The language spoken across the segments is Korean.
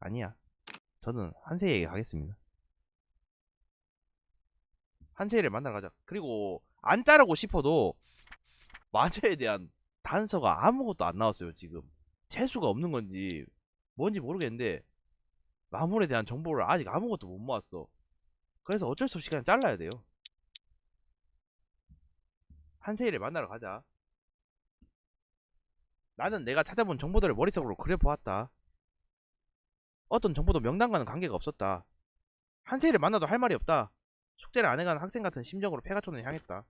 아니야. 저는 한세이에게 가겠습니다. 한세이를 만나러 가자. 그리고 안 자르고 싶어도 마저에 대한 단서가 아무것도 안 나왔어요, 지금. 재수가 없는 건지 뭔지 모르겠는데 마물에 대한 정보를 아직 아무것도 못 모았어. 그래서 어쩔 수 없이 그냥 잘라야 돼요. 한세이를 만나러 가자. 나는 내가 찾아본 정보들을 머릿속으로 그려보았다. 어떤 정보도 명단과는 관계가 없었다. 한세이를 만나도 할 말이 없다. 숙제를 안 해가는 학생 같은 심정으로 페가촌을 향했다.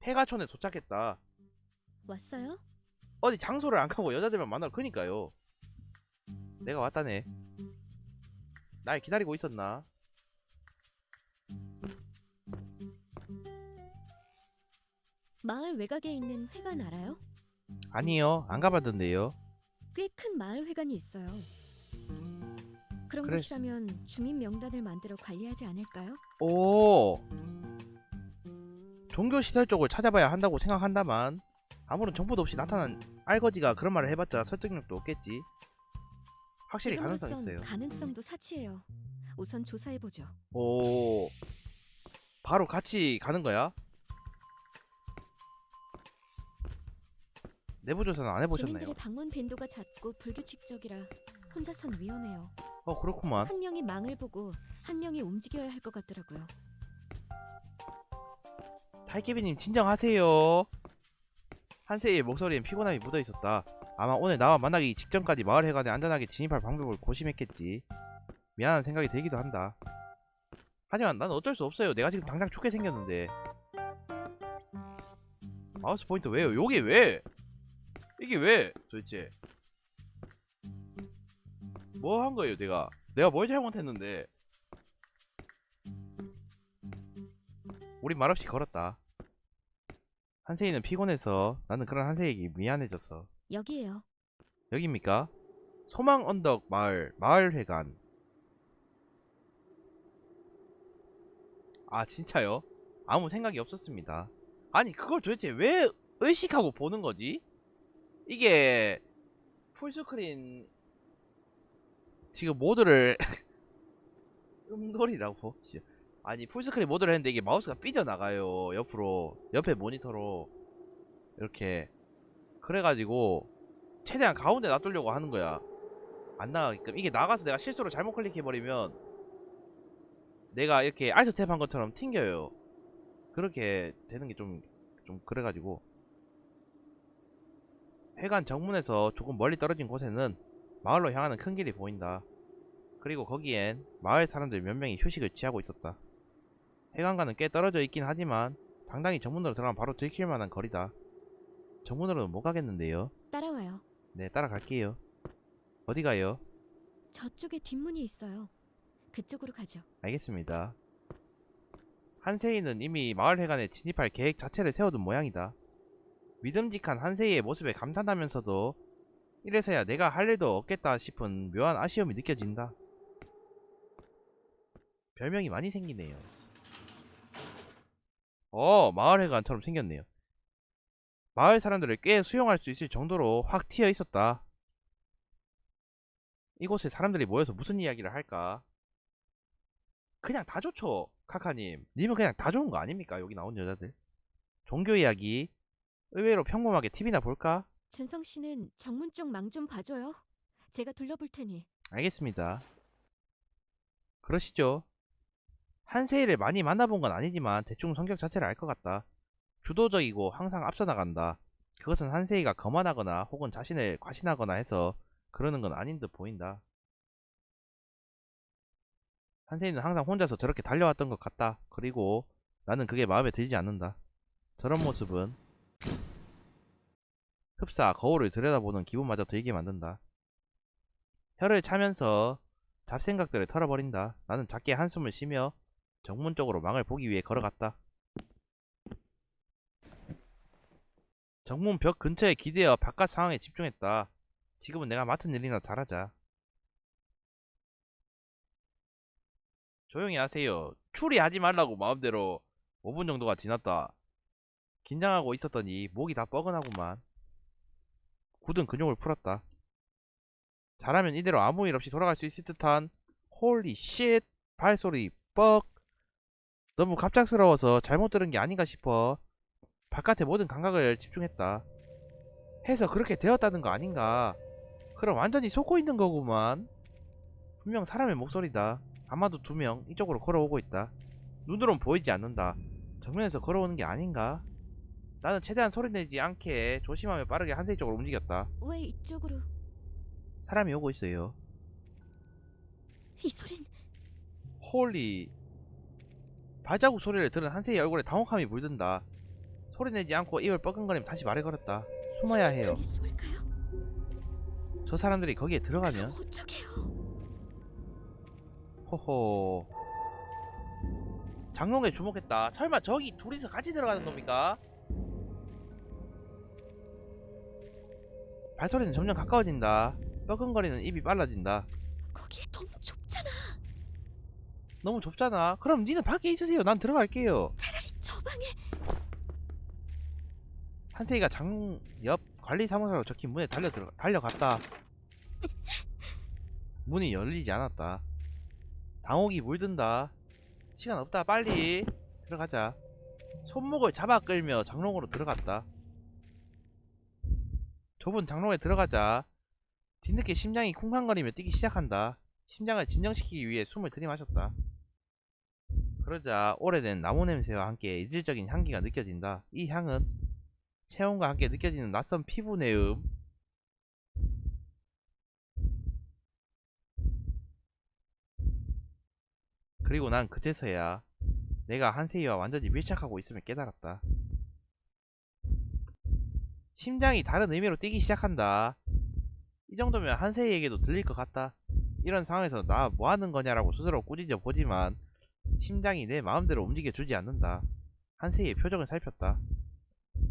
페가촌에 도착했다. 왔어요? 어디 장소를 안 가고 여자들만 만나러 그니까요. 내가 왔다네. 날 기다리고 있었나? 마을 외곽에 있는 회관 알아요? 아니요, 안 가봤던데요. 꽤 큰 마을 회관이 있어요. 그런 그래. 곳이라면 주민 명단을 만들어 관리하지 않을까요? 오. 종교 시설 쪽을 찾아봐야 한다고 생각한다만 아무런 정보도 없이 나타난 알거지가 그런 말을 해봤자 설득력도 없겠지. 확실히 가능성 지금으로선 있어요. 가능성도 사치예요. 우선 조사해 보죠. 오. 바로 같이 가는 거야? 내부 조사는 안 해보셨나요? 주민들의 방문 빈도가 잦고 불규칙적이라 혼자선 위험해요. 어 그렇구만. 한 명이 망을 보고 한 명이 움직여야 할 것 같더라고요. 달개비님 진정하세요. 한세의 목소리엔 피곤함이 묻어 있었다. 아마 오늘 나와 만나기 직전까지 마을 해관에 안전하게 진입할 방법을 고심했겠지. 미안한 생각이 들기도 한다. 하지만 난 어쩔 수 없어요. 내가 지금 당장 죽게 생겼는데. 마우스 포인트 왜요? 요게 왜? 이게 왜? 도대체. 뭐 한 거예요, 내가? 내가 뭘 잘못했는데? 우린 말없이 걸었다. 한세이는 피곤해서 나는 그런 한세이에게 미안해져서 여기에요. 여기입니까? 소망 언덕 마을 마을회관 아 진짜요? 아무 생각이 없었습니다 아니 그걸 도대체 왜 의식하고 보는 거지? 이게 풀스크린 지금 모드를 음돌이라고 씨. 아니 풀스크린 모드를 했는데 이게 마우스가 삐져나가요. 옆으로 옆에 모니터로 이렇게. 그래가지고 최대한 가운데 놔두려고 하는 거야. 안 나가게끔. 이게 나가서 내가 실수로 잘못 클릭해버리면 내가 이렇게 알트 탭한 것처럼 튕겨요. 그렇게 되는 게 좀좀 그래가지고 회관 정문에서 조금 멀리 떨어진 곳에는 마을로 향하는 큰 길이 보인다 그리고 거기엔 마을 사람들 몇 명이 휴식을 취하고 있었다 해관과는 꽤 떨어져 있긴 하지만 당당히 정문으로 들어가면 바로 들킬 만한 거리다. 정문으로는 못 가겠는데요. 따라와요. 네, 따라갈게요. 어디 가요? 저쪽에 뒷문이 있어요. 그쪽으로 가죠. 알겠습니다. 한세이는 이미 마을 회관에 진입할 계획 자체를 세워둔 모양이다. 믿음직한 한세이의 모습에 감탄하면서도 이래서야 내가 할 일도 없겠다 싶은 묘한 아쉬움이 느껴진다. 별명이 많이 생기네요. 어, 마을회관처럼 생겼네요. 마을 사람들을 꽤 수용할 수 있을 정도로 확 튀어 있었다. 이곳에 사람들이 모여서 무슨 이야기를 할까? 그냥 다 좋죠, 카카님. 님은 그냥 다 좋은 거 아닙니까? 여기 나온 여자들. 종교 이야기. 의외로 평범하게 TV나 볼까? 준성 씨는 정문 쪽 망 좀 봐줘요. 제가 둘러볼 테니. 알겠습니다. 그러시죠. 한세이를 많이 만나본 건 아니지만 대충 성격 자체를 알 것 같다. 주도적이고 항상 앞서 나간다. 그것은 한세이가 거만하거나 혹은 자신을 과신하거나 해서 그러는 건 아닌 듯 보인다. 한세이는 항상 혼자서 저렇게 달려왔던 것 같다. 그리고 나는 그게 마음에 들지 않는다. 저런 모습은 흡사 거울을 들여다보는 기분마저 들게 만든다. 혀를 차면서 잡생각들을 털어버린다. 나는 작게 한숨을 쉬며 정문 쪽으로 망을 보기 위해 걸어갔다. 정문 벽 근처에 기대어 바깥 상황에 집중했다. 지금은 내가 맡은 일이나 잘하자. 조용히 하세요. 추리하지 말라고 마음대로 5분 정도가 지났다. 긴장하고 있었더니 목이 다 뻐근하구만. 굳은 근육을 풀었다. 잘하면 이대로 아무 일 없이 돌아갈 수 있을 듯한 홀리 쉣 발소리 뻑 너무 갑작스러워서 잘못 들은 게 아닌가 싶어 바깥의 모든 감각을 집중했다. 해서 그렇게 되었다는 거 아닌가? 그럼 완전히 속고 있는 거구만. 분명 사람의 목소리다. 아마도 두 명 이쪽으로 걸어오고 있다. 눈으론 보이지 않는다. 정면에서 걸어오는 게 아닌가? 나는 최대한 소리 내지 않게 조심하며 빠르게 한세이 쪽으로 움직였다. 왜 이쪽으로? 사람이 오고 있어요. 이 소린 홀리 발자국 소리를 들은 한세의 얼굴에 당혹함이 물든다. 소리 내지 않고 입을 뻐근거리며 다시 말을 걸었다. 숨어야 해요. 숨을까요? 저 사람들이 거기에 들어가면 그럼 어쩌게요? 호호 장롱에 주목했다. 설마 저기 둘이서 같이 들어가는 겁니까? 발소리는 점점 가까워진다. 뻐근거리는 입이 빨라진다. 거기에 너무 좁잖아. 너무 좁잖아. 그럼 니는 밖에 있으세요. 난 들어갈게요. 차라리 저 방에 한세이가 장 옆 관리사무소로 적힌 문에 달려 들어 달려갔다. 문이 열리지 않았다. 당혹이 물든다. 시간 없다. 빨리 들어가자. 손목을 잡아 끌며 장롱으로 들어갔다. 좁은 장롱에 들어가자 뒤늦게 심장이 쿵쾅거리며 뛰기 시작한다. 심장을 진정시키기 위해 숨을 들이마셨다. 그러자 오래된 나무 냄새와 함께 이질적인 향기가 느껴진다. 이 향은 체온과 함께 느껴지는 낯선 피부 내음 그리고 난 그제서야 내가 한세이와 완전히 밀착하고 있음을 깨달았다 심장이 다른 의미로 뛰기 시작한다 이 정도면 한세이에게도 들릴 것 같다 이런 상황에서 나 뭐하는 거냐라고 스스로 꾸짖어 보지만 심장이 내 마음대로 움직여 주지 않는다 한세이의 표정을 살폈다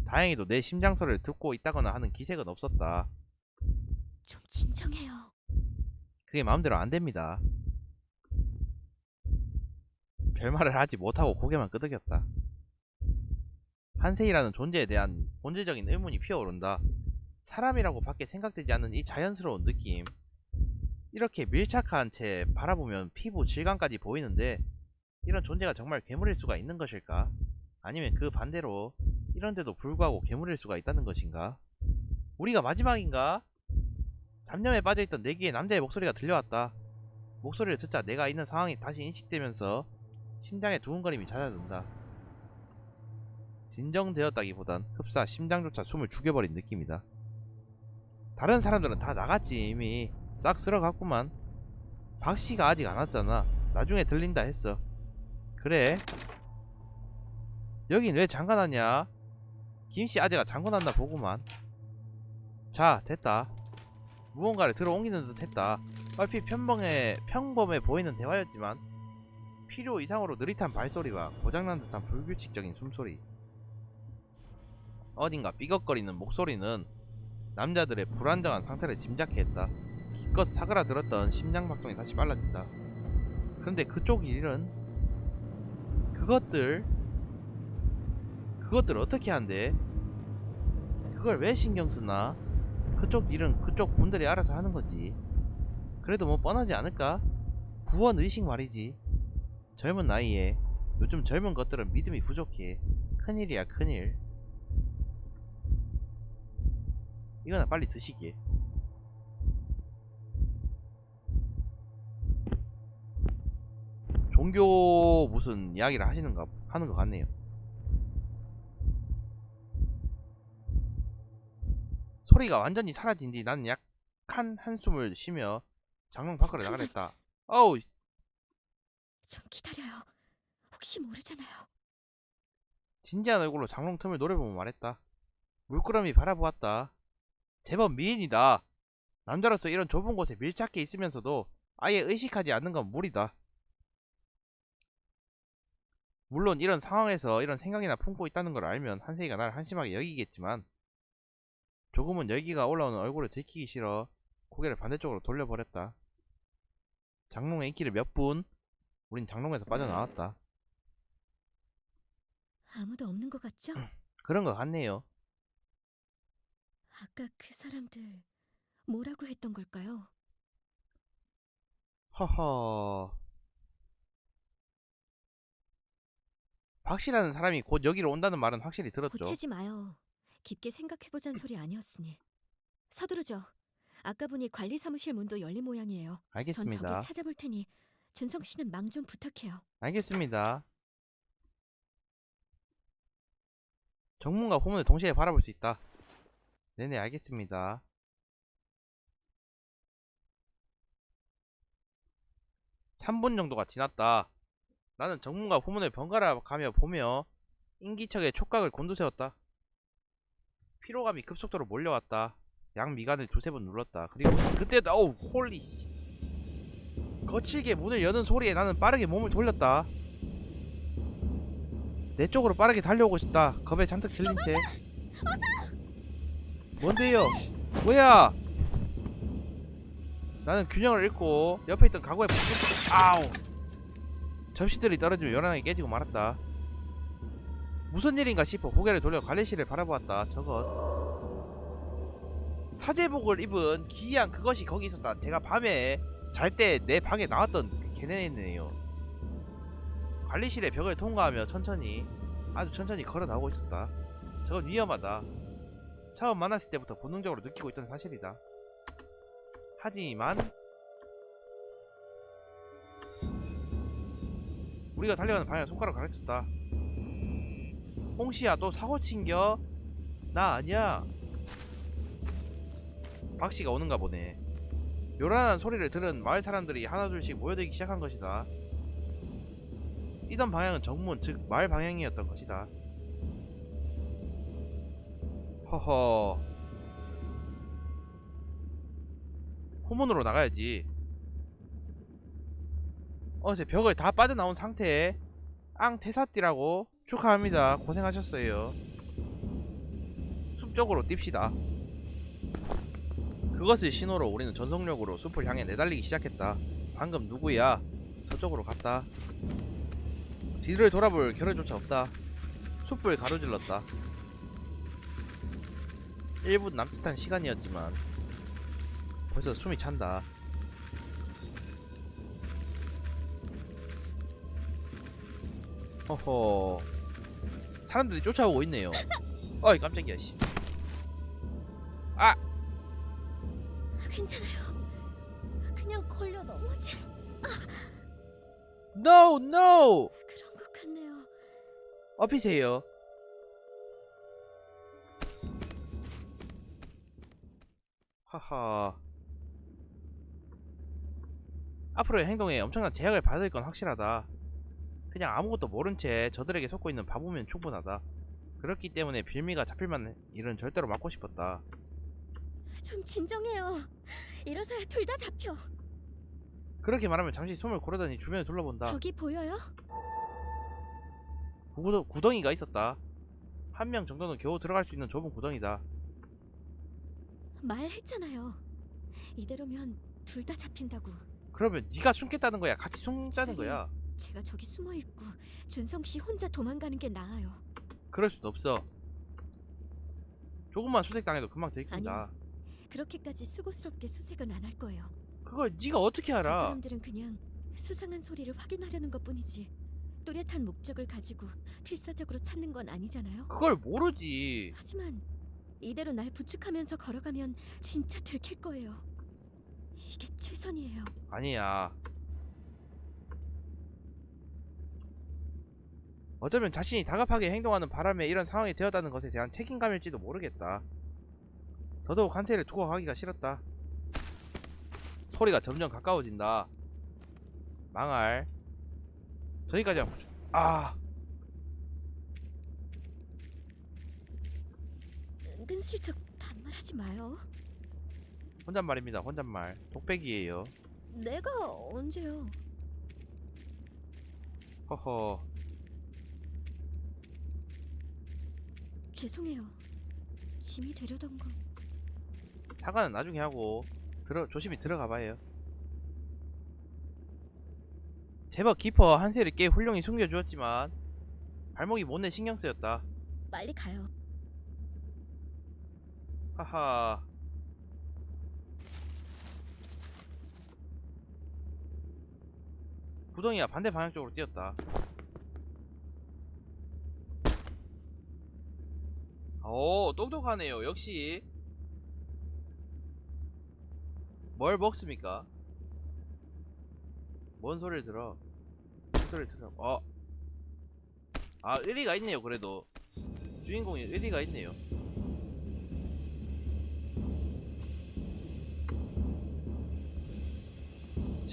다행히도 내 심장 소리를 듣고 있다거나 하는 기색은 없었다. 좀 진정해요. 그게 마음대로 안 됩니다. 별말을 하지 못하고 고개만 끄덕였다. 한세이라는 존재에 대한 본질적인 의문이 피어오른다. 사람이라고 밖에 생각되지 않는 이 자연스러운 느낌. 이렇게 밀착한 채 바라보면 피부 질감까지 보이는데 이런 존재가 정말 괴물일 수가 있는 것일까? 아니면 그 반대로 이런데도 불구하고 괴물일 수가 있다는 것인가? 우리가 마지막인가? 잡념에 빠져있던 내 귀에 남자의 목소리가 들려왔다. 목소리를 듣자 내가 있는 상황이 다시 인식되면서 심장의 두근거림이 잦아든다. 진정되었다기보단 흡사 심장조차 숨을 죽여버린 느낌이다. 다른 사람들은 다 나갔지 이미 싹 쓸어갔구만. 박씨가 아직 안 왔잖아. 나중에 들린다 했어. 그래? 여긴 왜 잠가놨냐? 김씨 아재가 잠궈놨나 보구만. 자, 됐다. 무언가를 들어 옮기는 듯 했다. 얼핏 평범해, 평범해 보이는 대화였지만 필요 이상으로 느릿한 발소리와 고장난 듯한 불규칙적인 숨소리 어딘가 삐걱거리는 목소리는 남자들의 불안정한 상태를 짐작케 했다. 기껏 사그라들었던 심장박동이 다시 빨라진다. 그런데 그쪽 일은 그것들 그것들 어떻게 한대? 그걸 왜 신경 쓰나? 그쪽 일은 그쪽 분들이 알아서 하는 거지. 그래도 뭐 뻔하지 않을까? 구원 의식 말이지. 젊은 나이에 요즘 젊은 것들은 믿음이 부족해. 큰일이야 큰일. 이거나 빨리 드시게. 종교 무슨 이야기를 하시는가 하는 것 같네요. 소리가 완전히 사라진 뒤 나는 약한 한숨을 쉬며 장롱 밖으로 나가랬다. 어우, 좀 기다려요. 혹시 모르잖아요. 진지한 얼굴로 장롱 틈을 노려보며 말했다. 물끄러미 바라보았다. 제법 미인이다. 남자로서 이런 좁은 곳에 밀착해 있으면서도 아예 의식하지 않는 건 무리다. 물론 이런 상황에서 이런 생각이나 품고 있다는 걸 알면 한세이가 날 한심하게 여기겠지만 조금은 열기가 올라오는 얼굴을 들키기 싫어 고개를 반대쪽으로 돌려버렸다. 장롱에 있기를 몇 분, 우린 장롱에서 빠져나왔다. 아무도 없는 것 같죠? 그런 것 같네요. 아까 그 사람들 뭐라고 했던 걸까요? 허허. 박씨라는 사람이 곧 여기로 온다는 말은 확실히 들었죠. 고치지 마요. 깊게 생각해보잔 소리 아니었으니. 서두르죠. 아까 보니 관리 사무실 문도 열린 모양이에요. 전 알겠습니다. 저길 찾아볼 테니 준성 씨는 망 좀 부탁해요. 알겠습니다. 정문과 후문을 동시에 바라볼 수 있다. 네네, 알겠습니다. 삼 분 정도가 지났다. 나는 정문과 후문을 번갈아 가며 보며 인기척에 촉각을 곤두세웠다. 피로감이 급속도로 몰려왔다. 양 미간을 두세 번 눌렀다. 그리고 그때 어우 홀리 씨. 거칠게 문을 여는 소리에 나는 빠르게 몸을 돌렸다. 내 쪽으로 빠르게 달려오고 싶다. 겁에 잔뜩 질린 채. 뭔데요? 뭐야? 나는 균형을 잃고 옆에 있던 가구에 붙 아우. 접시들이 떨어지며 요란하게 깨지고 말았다. 무슨 일인가 싶어 고개를 돌려 관리실을 바라보았다. 저것. 사제복을 입은 기이한 그것이 거기 있었다. 제가 밤에 잘 때 내 방에 나왔던 그 걔네네요. 관리실의 벽을 통과하며 천천히 아주 천천히 걸어 나오고 있었다. 저건 위험하다. 처음 만났을 때부터 본능적으로 느끼고 있던 사실이다. 하지만 우리가 달려가는 방향 손가락을 가르쳤다. 홍시야 또 사고 친겨? 나 아니야. 박씨가 오는가 보네. 요란한 소리를 들은 마을 사람들이 하나둘씩 모여들기 시작한 것이다. 뛰던 방향은 정문, 즉 마을 방향이었던 것이다. 허허. 후문으로 나가야지. 어제 벽을 다 빠져나온 상태에 앙태사띠라고 축하합니다. 고생하셨어요. 숲 쪽으로 뜁시다. 그것을 신호로 우리는 전속력으로 숲을 향해 내달리기 시작했다. 방금 누구야? 저쪽으로 갔다. 뒤를 돌아볼 겨를조차 없다. 숲을 가로질렀다. 1분 남짓한 시간이었지만 벌써 숨이 찬다. 허허. 사람들이 쫓아오고 있네요. 어이 깜짝이야 씨. 괜찮아요. 그냥 걸려 넘어지. No, no. 그런 것 같네요. 업히세요. 하하. 앞으로의 행동에 엄청난 제약을 받을 건 확실하다. 그냥 아무것도 모른 채 저들에게 속고 있는 바보면 충분하다. 그렇기 때문에 빌미가 잡힐 만한 일은 절대로 막고 싶었다. 좀 진정해요. 이러서야 둘 다 잡혀. 그렇게 말하면 잠시 숨을 고르더니 주변을 둘러본다. 저기 보여요? 구덩이가 있었다. 한 명 정도는 겨우 들어갈 수 있는 좁은 구덩이다. 말했잖아요. 이대로면 둘 다 잡힌다고. 그러면 네가 숨겠다는 거야. 같이 숨자는 차라리- 거야. 제가 저기 숨어 있고 준성 씨 혼자 도망가는 게 나아요. 그럴 수도 없어. 조금만 수색 당해도 금방 들킨다. 그렇게까지 수고스럽게 수색은 안 할 거예요. 그걸 네가 어떻게 저 알아? 사람들은 그냥 수상한 소리를 확인하려는 것뿐이지 뚜렷한 목적을 가지고 필사적으로 찾는 건 아니잖아요. 그걸 모르지. 하지만 이대로 날 부축하면서 걸어가면 진짜 들킬 거예요. 이게 최선이에요. 아니야. 어쩌면 자신이 다급하게 행동하는 바람에 이런 상황이 되었다는 것에 대한 책임감일지도 모르겠다. 더더욱 한세를 가기가 싫었다. 소리가 점점 가까워진다. 망할. 저기까지 한번 보자. 아, 은근슬쩍 반말하지 마요. 혼잣말입니다. 혼잣말. 독백이에요. 내가 언제요? 허허. 죄송해요. 짐이 되려던 건 사과는 나중에 하고 들어 조심히 들어가 봐요. 제법 깊어 한세를 꽤 훌륭히 숨겨주었지만 발목이 못내 신경 쓰였다. 빨리 가요. 하하. 구덩이가 반대 방향 쪽으로 뛰었다. 오, 똑똑하네요. 역시. 뭘 먹습니까? 뭔 소리를 들어? 소리를 들어? 어. 아, 의리가 있네요, 그래도. 주인공이 의리가 있네요.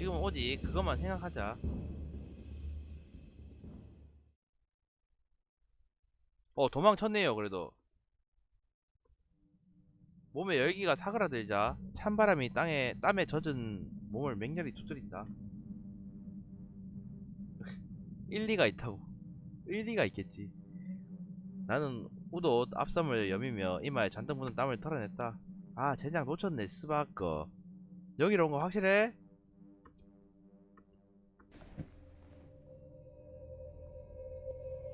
지금 오직 그것만 생각하자. 어, 도망쳤네요, 그래도. 몸에 열기가 사그라들자 찬바람이 땅에 땀에 젖은 몸을 맹렬히 두드린다. 일리가 있다고. 일리가 있겠지. 나는 우도 앞섬을 여미며 이마에 잔뜩 묻은 땀을 털어냈다. 아, 젠장 놓쳤네, 스바커. 여기로 온 거 확실해?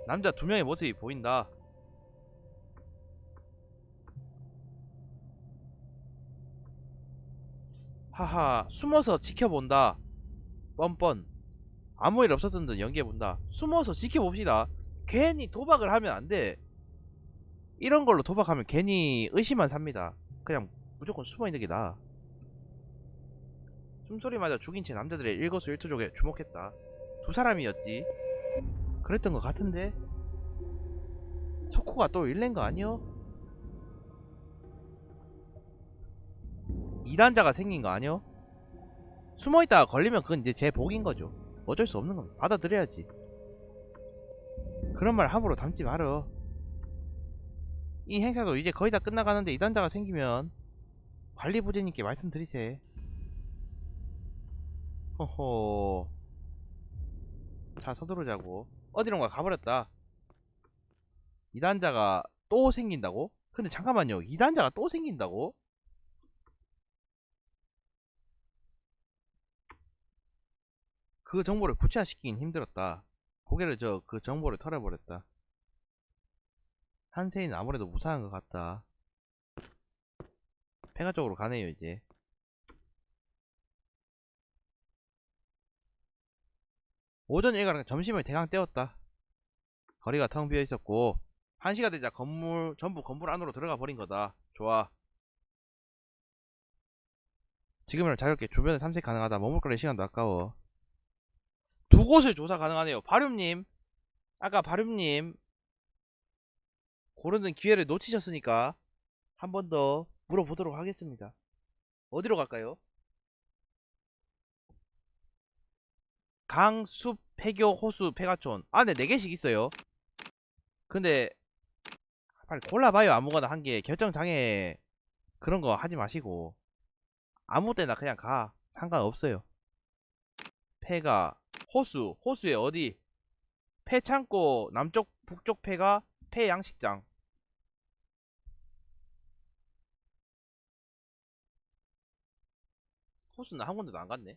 남자 두 명의 모습이 보인다. 하하, 숨어서 지켜본다. 뻔뻔. 아무 일 없었던 듯 연기해본다. 숨어서 지켜봅시다. 괜히 도박을 하면 안 돼. 이런 걸로 도박하면 괜히 의심만 삽니다. 그냥 무조건 숨어 있는 게 나아. 숨소리마저 죽인 채 남자들의 일거수일투족에 주목했다. 두 사람이었지. 그랬던 것 같은데. 석호가 또 일낸 거 아니여? 이단자가 생긴 거 아니여? 숨어있다가 걸리면 그건 이제 제 복인 거죠. 어쩔 수 없는 겁니다. 받아들여야지. 그런 말 함부로 담지 말어. 이 행사도 이제 거의 다 끝나가는데 이단자가 생기면 관리부재님께 말씀드리세. 호호. 자, 서두르자고. 어디론가 가버렸다. 이단자가 또 생긴다고? 근데 잠깐만요. 이단자가 또 생긴다고? 그 정보를 구체화시키긴 힘들었다. 고개를 저 그 정보를 털어버렸다. 한세인 아무래도 무사한 것 같다. 폐가 쪽으로 가네요 이제. 오전 일과랑 점심을 대강 때웠다. 거리가 텅 비어 있었고 한 시가 되자 건물 전부 건물 안으로 들어가 버린 거다. 좋아. 지금은 자유롭게 주변을 탐색 가능하다. 머물거릴 시간도 아까워. 두 곳을 조사 가능하네요. 바lum님, 아까 바lum님 고르는 기회를 놓치셨으니까 한 번 더 물어보도록 하겠습니다. 어디로 갈까요? 강, 숲, 폐교, 호수, 폐가촌. 아, 네, 네 개씩 있어요. 근데 빨리 골라봐요. 아무거나 한 개. 결정장애 그런 거 하지 마시고 아무 때나 그냥 가. 상관없어요. 폐가 호수, 호수에 어디? 폐창고 남쪽 북쪽 폐가 폐양식장. 호수는 한 군데도 안 갔네.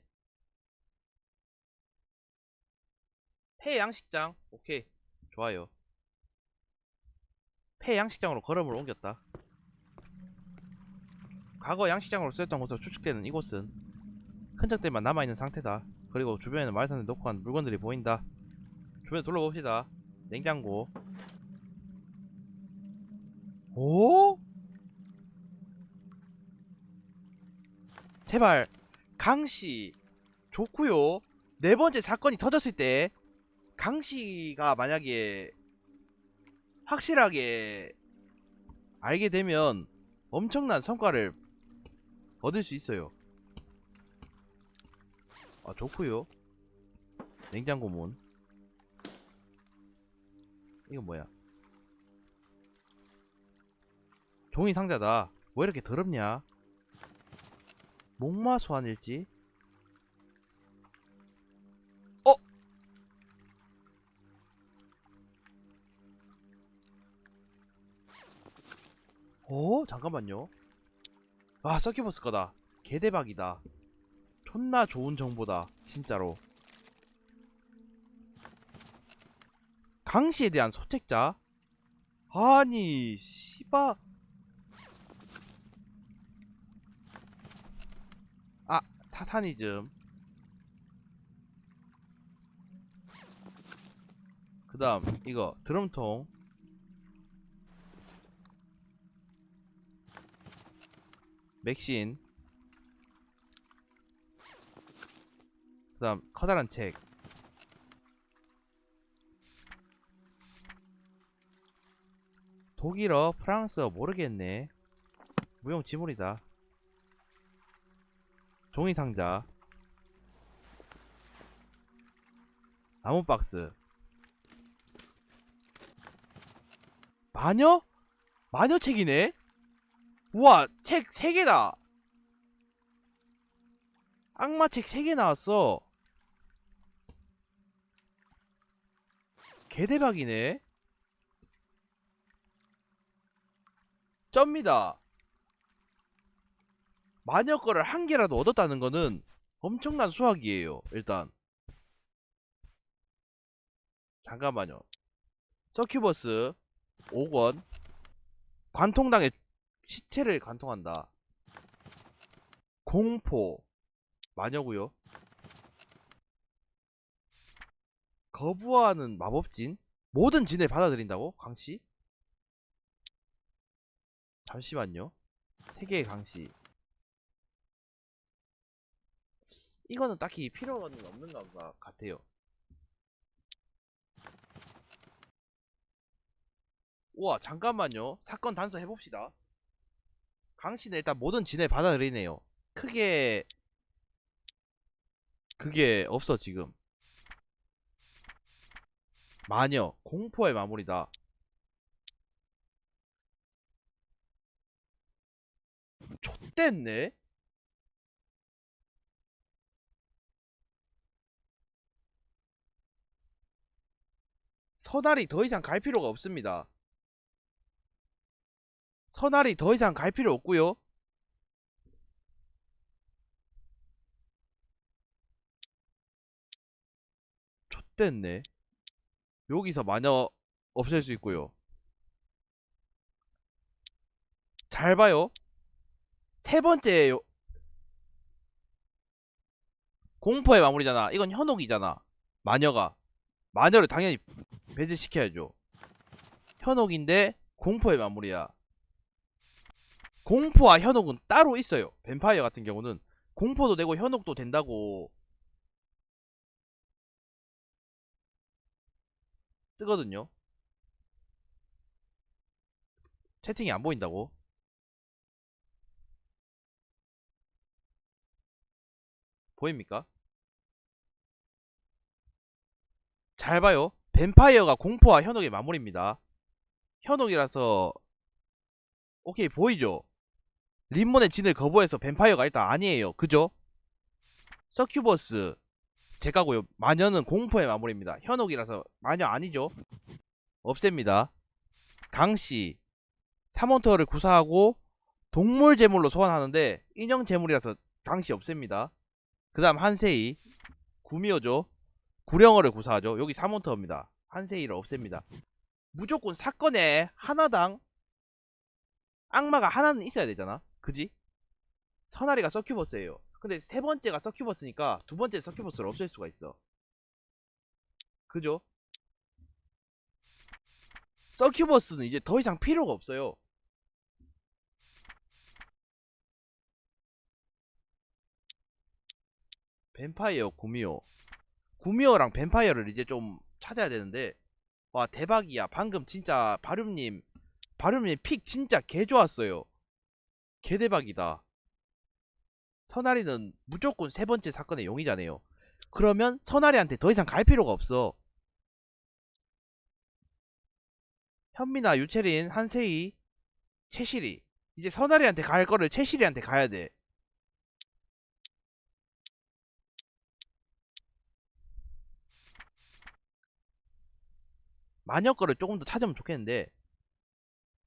폐 양식장. 오케이. 좋아요. 폐 양식장으로 걸음을 옮겼다. 과거 양식장으로 쓰였던 것으로 추측되는 이곳은 흔적들만 남아있는 상태다. 그리고 주변에는 말산을 놓고 간 물건들이 보인다. 주변 둘러봅시다. 냉장고. 오? 제발 강씨 좋구요. 네 번째 사건이 터졌을 때 강씨가 만약에 확실하게 알게 되면 엄청난 성과를 얻을 수 있어요. 아 좋구요. 냉장고 문. 이건 뭐야? 종이 상자다. 왜 이렇게 더럽냐? 목마 소환일지? 오 잠깐만요. 와 서큐버스 거다. 개대박이다. 존나 좋은 정보다 진짜로. 강씨에 대한 소책자? 아니 씨바. 아 사탄이즘. 그 다음 이거 드럼통. 맥신. 그 다음 커다란 책. 독일어 프랑스어 모르겠네. 무용 지물이다. 종이 상자. 나무 박스. 마녀? 마녀 책이네? 우와 책 3개다. 악마 책 3개 나왔어. 개대박이네. 쩝니다. 마녀 거를 한 개라도 얻었다는 거는 엄청난 수확이에요 일단. 잠깐만요. 서큐버스 5권. 관통당에 시체를 관통한다. 공포. 마녀고요. 거부하는 마법진. 모든 진을 받아들인다고? 강씨? 잠시만요. 세개의 강씨. 이거는 딱히 필요는 없는 것 같아요. 우와 잠깐만요. 사건 단서 해봅시다 강씨는 일단 모든 진을 받아들이네요. 크게 그게 없어 지금. 마녀 공포의 마무리다. 좆됐네? 서달이 더 이상 갈 필요가 없습니다 서날이 더 이상 갈 필요 없고요. 좆됐네. 여기서 마녀 없앨 수 있고요. 잘 봐요. 세 번째 요- 공포의 마무리잖아. 이건 현혹이잖아. 마녀가 마녀를 당연히 배제시켜야죠. 현혹인데 공포의 마무리야. 공포와 현혹은 따로 있어요. 뱀파이어 같은 경우는 공포도 되고 현혹도 된다고 뜨거든요. 채팅이 안 보인다고? 보입니까? 잘 봐요. 뱀파이어가 공포와 현혹의 마무리입니다. 현혹이라서 오케이 보이죠? 림몬의 진을 거부해서 뱀파이어가 일단 아니에요. 그죠? 서큐버스 제가고요. 마녀는 공포의 마무리입니다. 현혹이라서 마녀 아니죠? 없앱니다. 강씨 사몬터를 구사하고 동물 제물로 소환하는데 인형 제물이라서 강씨 없앱니다. 그 다음 한세이 구미호죠. 구령어를 구사하죠. 여기 사몬터입니다. 한세이를 없앱니다. 무조건 사건에 하나당 악마가 하나는 있어야 되잖아. 그지? 선아리가 서큐버스예요. 근데 세 번째가 서큐버스니까 두 번째 서큐버스를 없앨 수가 있어. 그죠? 서큐버스는 이제 더 이상 필요가 없어요. 뱀파이어 구미호. 구미호랑 뱀파이어를 이제 좀 찾아야 되는데 와 대박이야. 방금 진짜 바륨님 바륨님 픽 진짜 개 좋았어요. 개 대박이다. 선아리는 무조건 세 번째 사건의 용의자네요. 그러면 선아리한테 더 이상 갈 필요가 없어. 현미나 유채린, 한세희, 채실이 이제 선아리한테 갈 거를 채실이한테 가야 돼. 마녀 거를 조금 더 찾으면 좋겠는데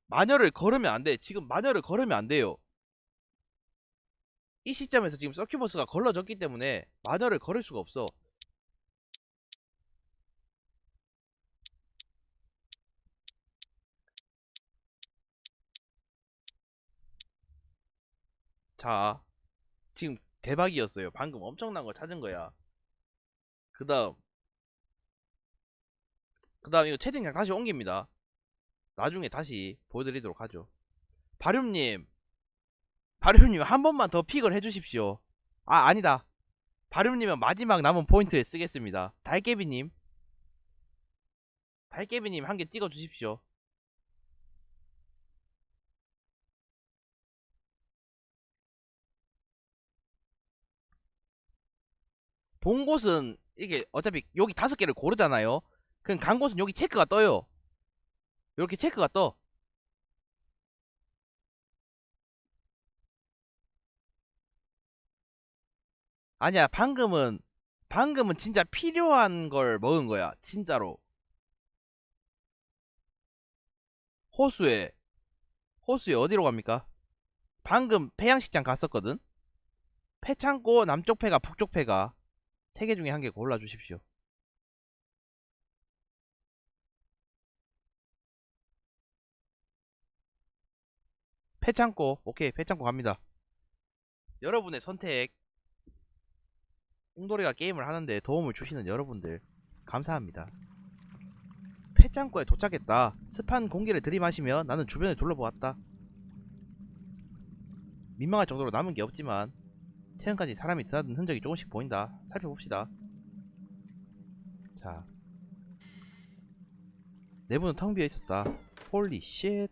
마녀를 걸으면 안 돼. 지금 마녀를 걸으면 안 돼요. 이 시점에서 지금 서큐버스가 걸러졌기 때문에 마녀를 걸을 수가 없어. 자, 지금 대박이었어요. 방금 엄청난 거 찾은 거야. 그 다음. 그 다음 이거 채팅창 다시 옮깁니다. 나중에 다시 보여드리도록 하죠. 바륨님. 바륨님 한 번만 더 픽을 해주십시오. 아, 아니다. 바륨님은 마지막 남은 포인트에 쓰겠습니다. 달깨비님. 달깨비님 한 개 찍어 주십시오. 본 곳은 이게 어차피 여기 다섯 개를 고르잖아요. 그럼 간 곳은 여기 체크가 떠요. 이렇게 체크가 떠. 아니야, 방금은 방금은 진짜 필요한 걸 먹은 거야. 진짜로. 호수에 호수에 어디로 갑니까? 방금 폐양식장 갔었거든. 폐 창고 남쪽 폐가 북쪽 폐가 세 개 중에 한 개 골라 주십시오. 폐 창고 오케이 폐 창고 갑니다. 여러분의 선택. 웅돌이가 게임을 하는데 도움을 주시는 여러분들 감사합니다. 폐창고에 도착했다. 습한 공기를 들이마시며 나는 주변을 둘러보았다. 민망할 정도로 남은 게 없지만 태연까지 사람이 드나든 흔적이 조금씩 보인다. 살펴봅시다. 자. 내부는 텅 비어 있었다. 홀리 쉣.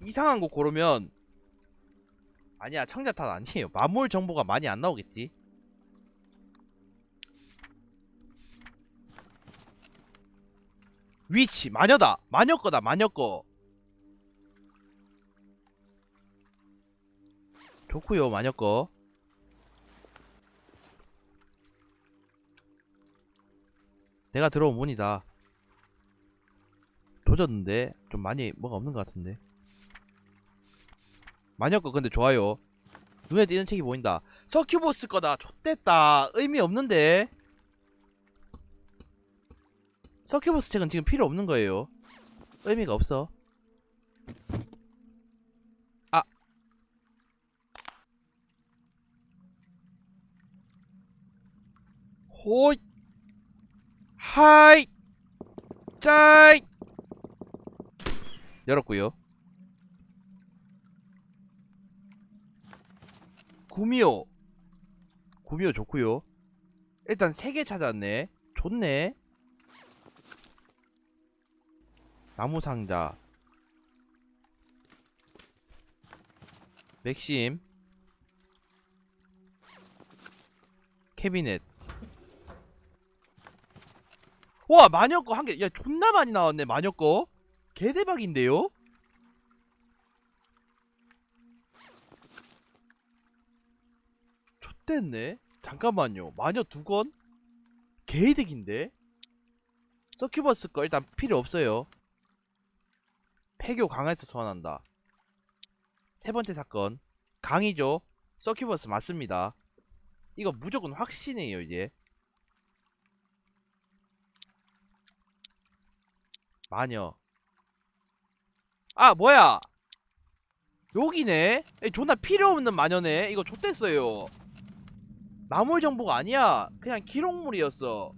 이상한 곳 고르면 아니야 청자 탓 아니에요. 마물 정보가 많이 안 나오겠지. 위치 마녀다. 마녀 거다. 마녀 거. 좋구요 마녀 거. 내가 들어온 문이다. 도졌는데 좀 많이 뭐가 없는 것 같은데. 마녀 거 근데 좋아요. 눈에 띄는 책이 보인다. 서큐보스 거다. 좆됐다. 의미 없는데. 서큐보스 책은 지금 필요 없는 거예요. 의미가 없어. 아. 호이. 하이. 짜이. 열었고요. 구미호. 구미호 좋고요. 일단 세개 찾았네. 좋네. 나무 상자. 맥심. 캐비넷. 와, 마녀 거한 개. 야, 존나 많이 나왔네, 마녀 거. 개대박인데요? 좆됐네. 잠깐만요. 마녀 두 건? 개이득인데? 서큐버스 거 일단 필요 없어요. 폐교 강화에서 소환한다. 세 번째 사건. 강이죠. 서큐버스 맞습니다. 이거 무조건 확신이에요, 이제. 마녀. 아, 뭐야! 여기네? 존나 필요 없는 마녀네? 이거 좆됐어요. 마물 정보가 아니야. 그냥 기록물이었어.